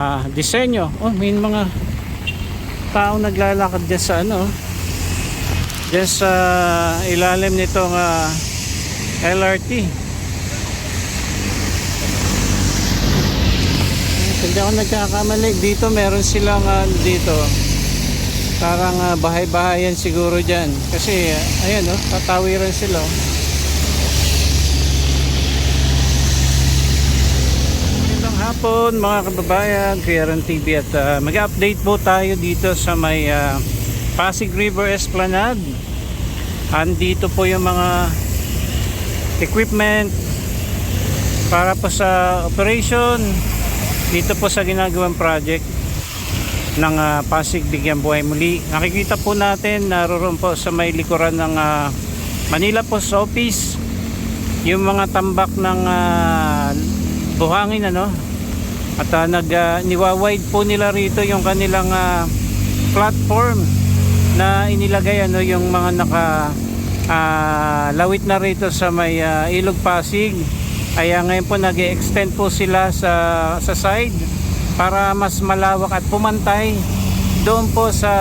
ah, disenyo. Oh, may mga taong naglalakad dyan sa ano. Dyan sa ilalim nitong ah, LRT. Hindi ako nagkakamali. Dito meron silang ah, dito. Parang ah, bahay-bahayan siguro dyan. Kasi ah, ayan oh, tatawiran sila. oh. Hapon mga kababayan, Kuya Ron TV at ah, mag-update po tayo dito sa may ah, Pasig River Esplanade. Andito po yung mga equipment para po sa operation dito po sa ginagawang project ng ah, Pasig Bigyan Buhay Muli. Nakikita po natin naroon po sa may likuran ng ah, Manila Post Office yung mga tambak ng ah, buhangin ano at uh, nag uh, niwa-wide po nila rito yung kanilang ah, platform na inilagay ano yung mga naka ah, lawit na rito sa may ah, Ilog Pasig. Kaya ngayon po nag extend po sila sa sa side para mas malawak at pumantay doon po sa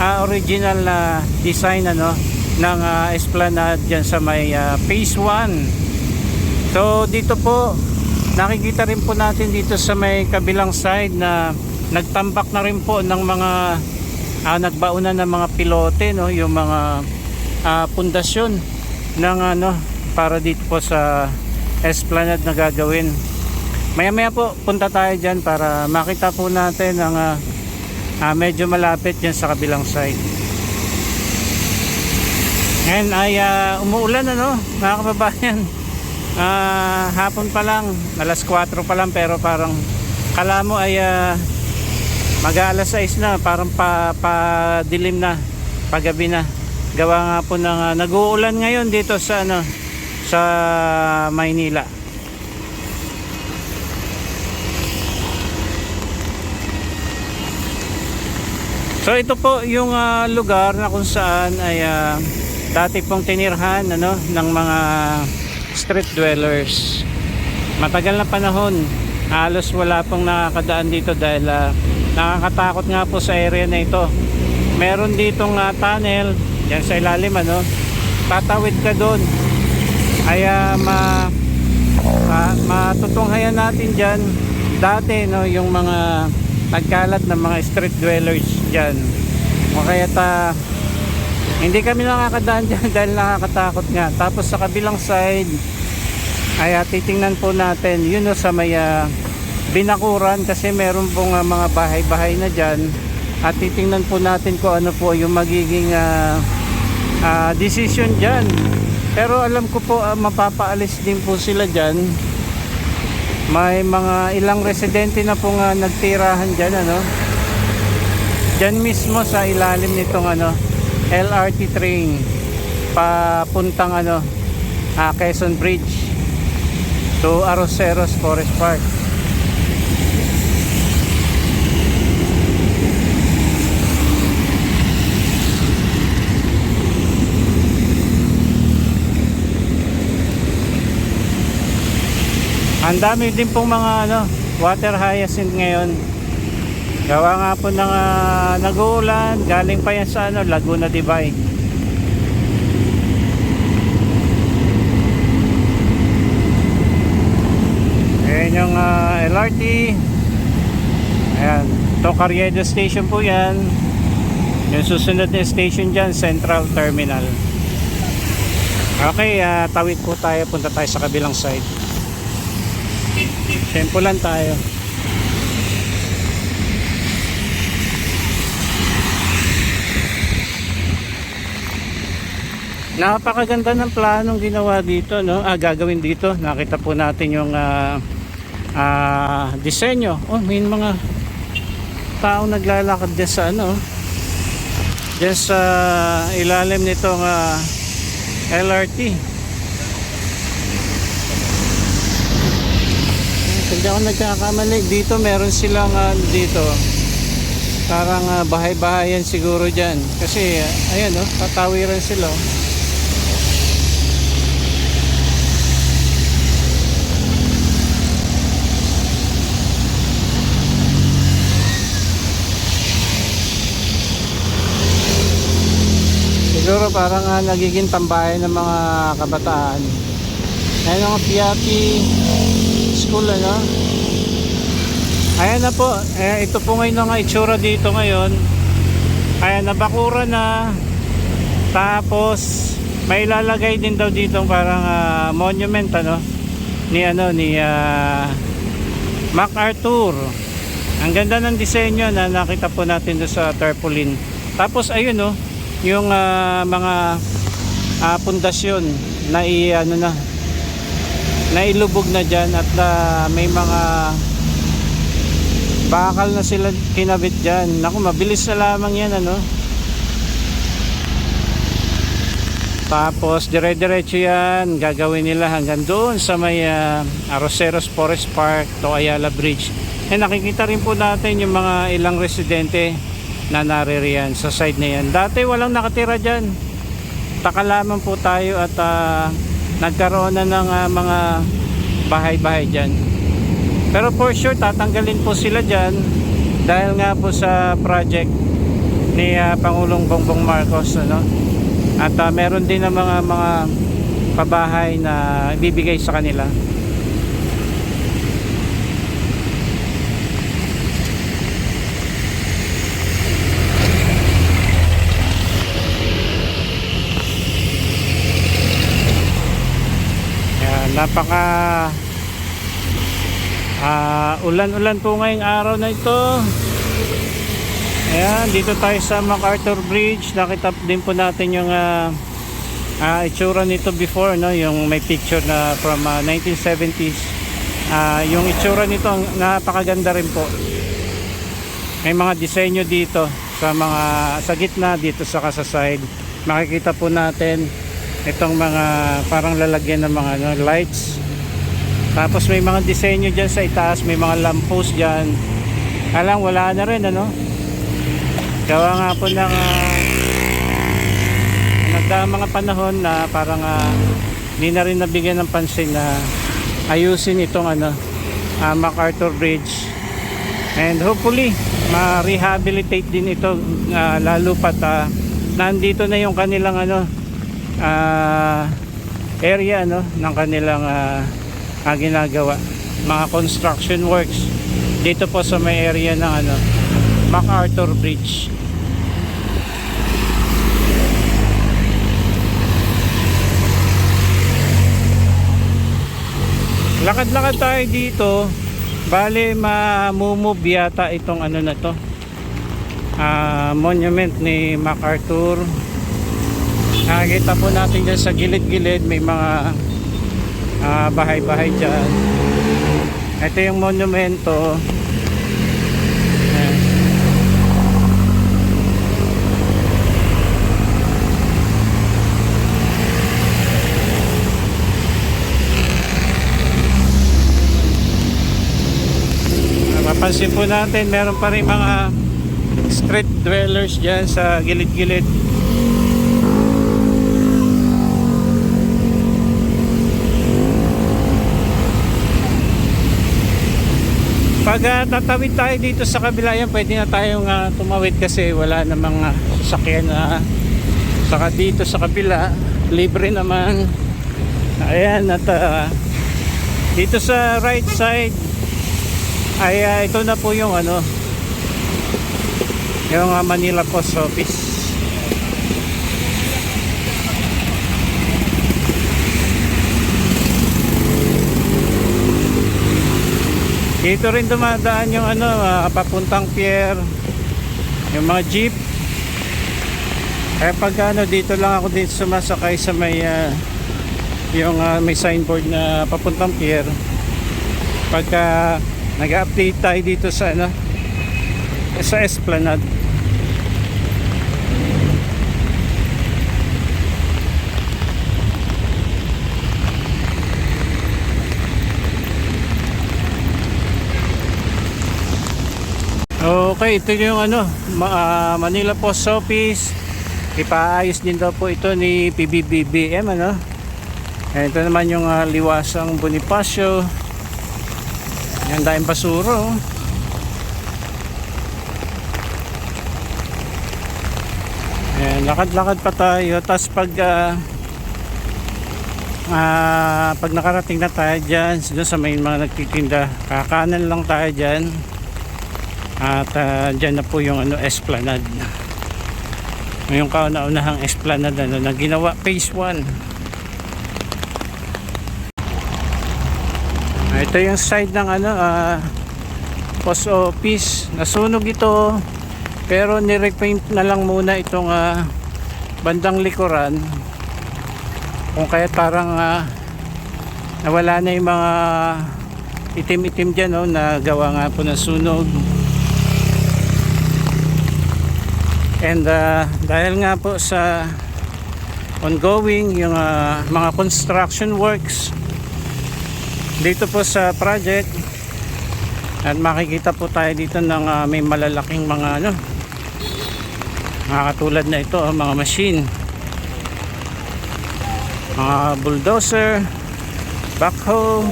ah, original na design ano ng ah, esplanade dyan sa may ah, phase 1 so dito po nakikita rin po natin dito sa may kabilang side na nagtambak na rin po ng mga ah, nagbauna ng mga pilote no? Yung mga ah, pundasyon ng ano para dito po sa esplanade na gagawin. Maya maya po punta tayo dyan para makita po natin ang ah, ah, medyo malapit dyan sa kabilang side. Ngayon ay ah, umuulan ano mga kababayan Ah, hapon pa lang, alas 4 pa lang pero parang kala mo ay uh, mag alas 6 na, parang pa, pa dilim na, pagabi na. Gawa nga po ng uh, nag-uulan ngayon dito sa ano sa Maynila. So ito po yung ah, lugar na kung saan ay ah, dati pong tinirhan ano ng mga street dwellers. Matagal na panahon, halos wala pong nakakadaan dito dahil ah, nakakatakot nga po sa area na ito. Meron ditong ah, tunnel, yan sa ilalim ano, tatawid ka doon. Ay ah, ma, ma matutunghayan natin dyan dati no yung mga nagkalat ng mga street dwellers dyan. O kaya ta hindi kami nakakadaan dyan dahil nakakatakot nga. Tapos sa kabilang side, ay ah, titingnan po natin, yun o sa may ah, binakuran kasi meron pong ah, mga bahay-bahay na dyan. At titingnan po natin kung ano po yung magiging ah, ah, decision dyan. Pero alam ko po ah, mapapaalis din po sila dyan. May mga ilang residente na po nga nagtirahan dyan ano. Dyan mismo sa ilalim nitong ano, LRT train papuntang ano ah, Quezon Bridge to Arroceros Forest Park. Ang dami din pong mga ano water hyacinth ngayon Gawa nga po ng uh, nag-uulan, galing pa yan sa ano, Laguna Dibay. Ayan yung ah, LRT. Ayan, Tocariedo Station po yan. Yung susunod na station dyan, Central Terminal. Okay, ah, tawid po tayo, punta tayo sa kabilang side. Tempo lang tayo. Napakaganda ng planong ginawa dito, no? Ah, gagawin dito. Nakita po natin yung ah, ah, disenyo. Oh, may mga taong naglalakad dyan sa ano. Dyan sa ilalim nitong ah, LRT. Hindi ako nagkakamali. Dito meron silang ah, dito. Parang ah, bahay-bahayan siguro dyan. Kasi ah, ayan oh, tatawiran sila. oh. Siguro parang ah, nagiging tambayan ng mga kabataan. Ayan ang Piati School ano. Ayan na po. Eh, ito po ngayon ang itsura dito ngayon. Ayan, nabakura na. Tapos, may ilalagay din daw dito parang ah, monument ano ni ano ni ah, MacArthur. Ang ganda ng disenyo na nakita po natin doon sa tarpaulin. Tapos ayun no, yung ah, mga ah, pundasyon na i ano na nailubog na diyan at ah, may mga bakal na sila kinabit diyan. Naku, mabilis na lamang 'yan ano. Tapos dire-diretso yan, gagawin nila hanggang doon sa may ah, Arroceros Forest Park to Ayala Bridge. Eh nakikita rin po natin yung mga ilang residente na naririyan sa side na yan. Dati walang nakatira dyan. Taka lamang po tayo at ah, nagkaroon na ng ah, mga bahay-bahay dyan. Pero for sure tatanggalin po sila dyan dahil nga po sa project ni ah, Pangulong Bongbong Marcos ano at ah, meron din ng mga mga pabahay na ibibigay sa kanila. Ayan, napaka ah, ulan-ulan po ngayong araw na ito. Ayan, dito tayo sa MacArthur Bridge. Nakita din po natin yung ah, ah, itsura nito before, no? yung may picture na from ah, 1970s. Ah, yung itsura nito, napakaganda rin po. May mga disenyo dito sa mga sa gitna dito sa kasaside. Makikita po natin itong mga parang lalagyan ng mga ano, lights. Tapos may mga disenyo dyan sa itaas, may mga lamppost dyan. Alang wala na rin ano. Gawa nga po ng uh, nagdaang mga panahon na parang ah, hindi na rin nabigyan ng pansin na ayusin itong ano, ah, MacArthur Bridge. And hopefully, ma-rehabilitate din ito ah, lalo pat ah, nandito na yung kanilang ano ah, area no ng kanilang ah, ah, ginagawa. Mga construction works. Dito po sa may area ng ano MacArthur Bridge. Lakad-lakad tayo dito. Bale mamumove yata itong ano na to ah, monument ni MacArthur nakikita po natin dyan sa gilid-gilid may mga ah, bahay-bahay dyan. Ito yung monumento. Ayan. po natin meron pa rin mga street dwellers dyan sa gilid-gilid pag ah, tatawid tayo dito sa kabila. Yan pwede na tayong ah, tumawid kasi wala namang uh, sasakyan na saka dito sa kabila libre naman. Ayan at ah, dito sa right side ay ah, ito na po yung ano yung ah, Manila Post Office dito rin dumadaan yung ano ah, papuntang pier. Yung mga jeep. Kaya pag ano dito lang ako dito sumasakay sa may ah, yung ah, may signboard na papuntang pier. Pagka nag-update tayo dito sa ano sa Esplanade Okay, ito yung ano, ah, Manila Post Office. Ipaayos din daw po ito ni PBBBM ano. Ayan, ito naman yung ah, liwasang Bonifacio. Yan dahil basuro. oh. Ayan, Yan, lakad-lakad pa tayo. Tapos pag ah, ah, pag nakarating na tayo dyan, doon sa may mga nagtitinda, kakanan lang tayo dyan. At ah, dyan na po yung ano, esplanade. Yung kauna-unahang esplanade ano, na ginawa phase 1. Ah, Ito yung side ng ano, ah, post office. Nasunog ito. Pero nirepaint na lang muna itong ah, bandang likuran. Kung kaya parang ah, nawala na yung mga itim-itim dyan no, na gawa nga po ng sunog. And ah, dahil nga po sa ongoing yung ah, mga construction works dito po sa project at makikita po tayo dito ng ah, may malalaking mga ano mga katulad na ito mga machine. Mga bulldozer backhoe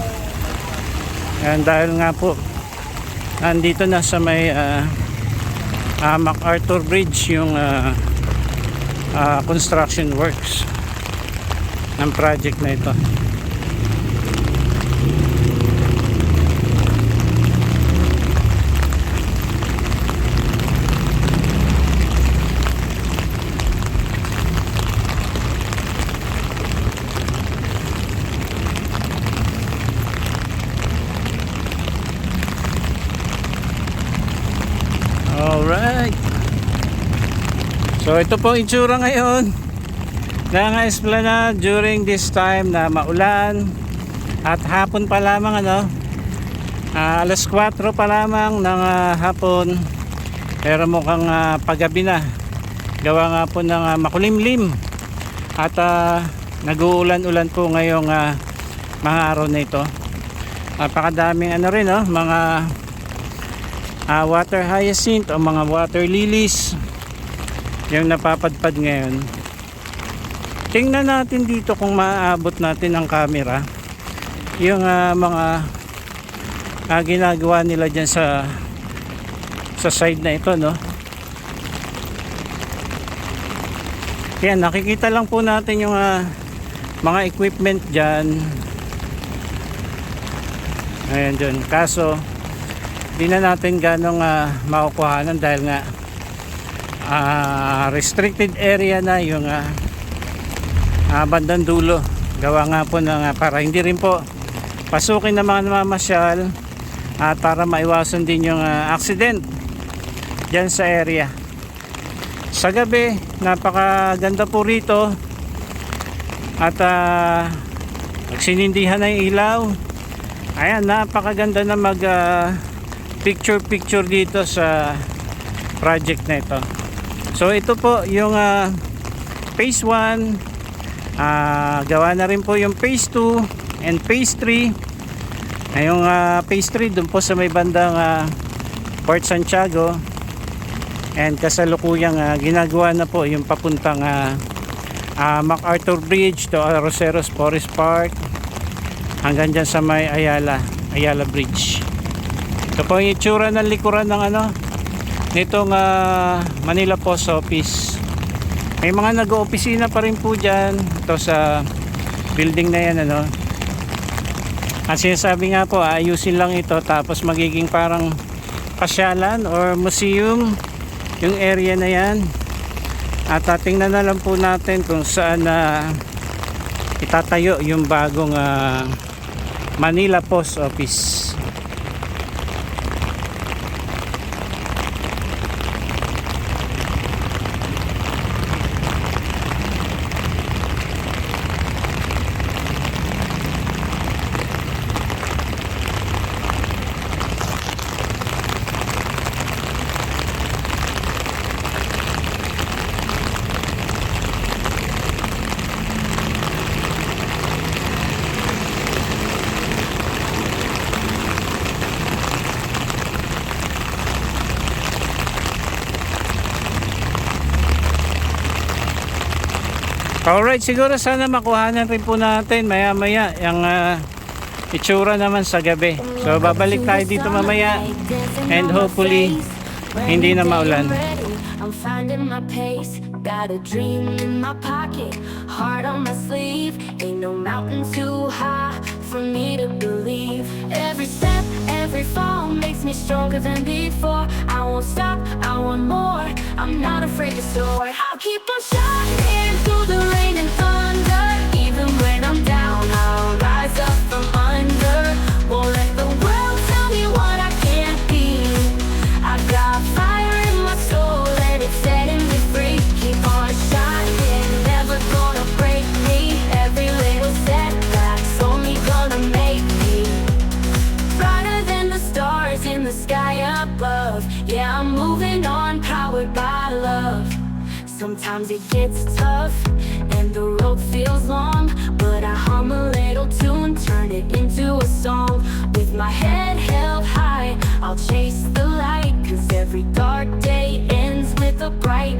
and dahil nga po nandito na sa may ah, ah, MacArthur Bridge yung ah, ah, construction works ng project na ito Alright. So ito po itsura ngayon. Ng esplanade during this time na maulan. At hapon pa lamang ano? Ah, alas 4 pa lamang ng ah, hapon. Pero mukhang ah, paggabi na. Gawa nga po ng ah, makulimlim. At ah, nag-uulan-ulan po ngayong ah, mga araw na ito. Napakadaming ano rin no, mga ah, water hyacinth o mga water lilies yung napapadpad ngayon. Tingnan natin dito kung maaabot natin ang camera. Yung ah, mga ah, ginagawa nila dyan sa sa side na ito no? Yan nakikita lang po natin yung ah, mga equipment dyan. Ayan dyan. Kaso di na natin ganong uh, makukuhanan dahil nga ah, restricted area na yung ah, ah, bandang dulo. Gawa nga po ng ah, para hindi rin po pasukin ng mga namamasyal at para maiwasan din yung ah, accident dyan sa area. Sa gabi napakaganda po rito at uh, nagsinindihan na yung ilaw. Ayan napakaganda na mag ah, picture picture dito sa project na ito so ito po yung ah, phase 1 Ah, gawa na rin po yung phase 2 and phase 3 ngayong ah, phase 3 dun po sa may bandang ah, Port Santiago. And kasalukuyang ah, ginagawa na po yung papuntang ah, ah, MacArthur Bridge to Roseros Forest Park hanggang dyan sa may Ayala Ayala Bridge. Ito po yung itsura ng likuran ng ano nitong ah, Manila Post Office may mga nag-opisina pa rin po dyan. Ito sa building na yan ano. Ang sinasabi nga po ayusin lang ito tapos magiging parang pasyalan or museum yung area na yan. At tingnan na lang po natin kung saan na itatayo yung bagong ah, Manila Post Office Alright, siguro sana makuhanan rin po natin maya maya yung ah, itsura naman sa gabi. So babalik tayo dito mamaya and hopefully hindi na maulan. Got a dream in my pocket, heart on my sleeve. Ain't no mountain too high for me to believe. Every step, every fall makes me stronger than before. I won't stop, I want more. I'm not afraid to soar. I'll keep on Sometimes it gets tough and the road feels long, but I hum a little tune, turn it into a song. With my head held high, I'll chase the light, cause every dark day ends with a bright